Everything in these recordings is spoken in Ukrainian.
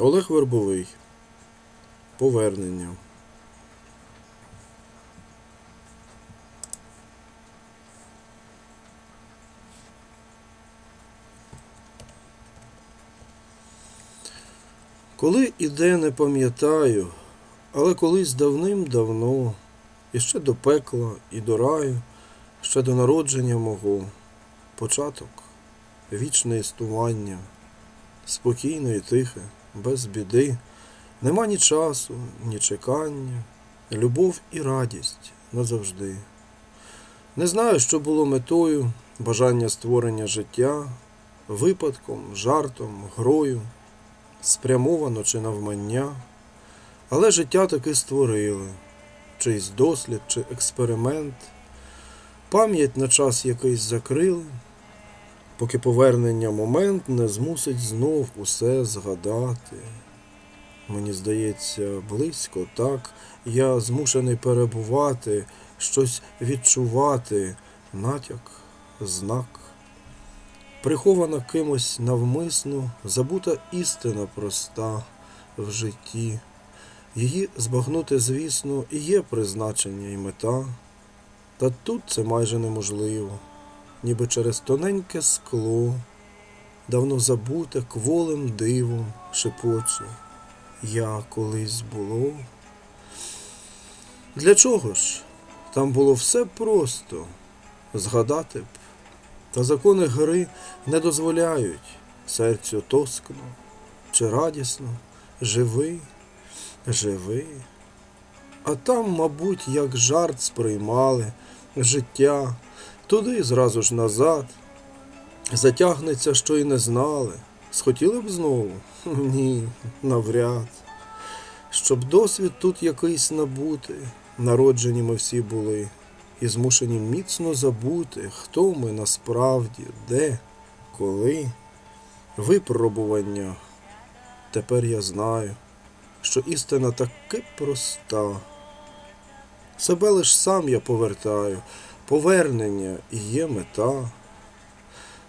Олег Вербовий. Повернення. Коли іде, не пам'ятаю, але колись давним-давно, і ще до пекла, і до раю, ще до народження мого, початок, вічне існування, спокійне і тихе, без біди, нема ні часу, ні чекання, любов і радість назавжди. Не знаю, що було метою, бажання створення життя, випадком, жартом, грою, спрямовано чи навмання, але життя таки створили, чийсь дослід чи експеримент, пам'ять на час якийсь закрили, поки повернення момент не змусить знов усе згадати. Мені здається, близько так, я змушений перебувати, щось відчувати, натяк, знак. Прихована кимось навмисно, забута істина проста в житті. Її збагнути, звісно, і є призначення і мета. Та тут це майже неможливо, ніби через тоненьке скло, давно забуте кволим дивом шепоче. Я колись було. Для чого ж? Там було все просто згадати б. Та закони гри не дозволяють серцю тоскно чи радісно, живий, живий. А там, мабуть, як жарт сприймали життя, туди зразу ж назад. Затягнеться, що й не знали. Схотіли б знову? Ні, навряд. Щоб досвід тут якийсь набути, народжені ми всі були, і змушені міцно забути, хто ми насправді, де, коли. Випробування. Тепер я знаю, що істина таки проста. Себе лиш сам я повертаю, повернення і є мета.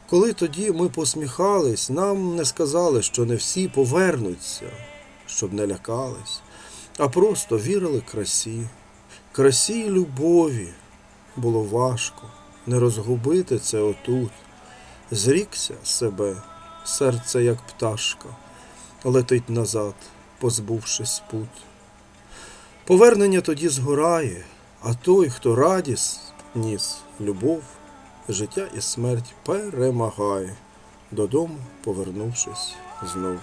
Коли тоді ми посміхались, нам не сказали, що не всі повернуться, щоб не лякались, а просто вірили красі. Красі й любові було важко не розгубити це отут. Зрікся себе, серце як пташка, летить назад, позбувшись путь. Повернення тоді згорає, а той, хто радість ніс любов, життя і смерть перемагає, додому повернувшись знов.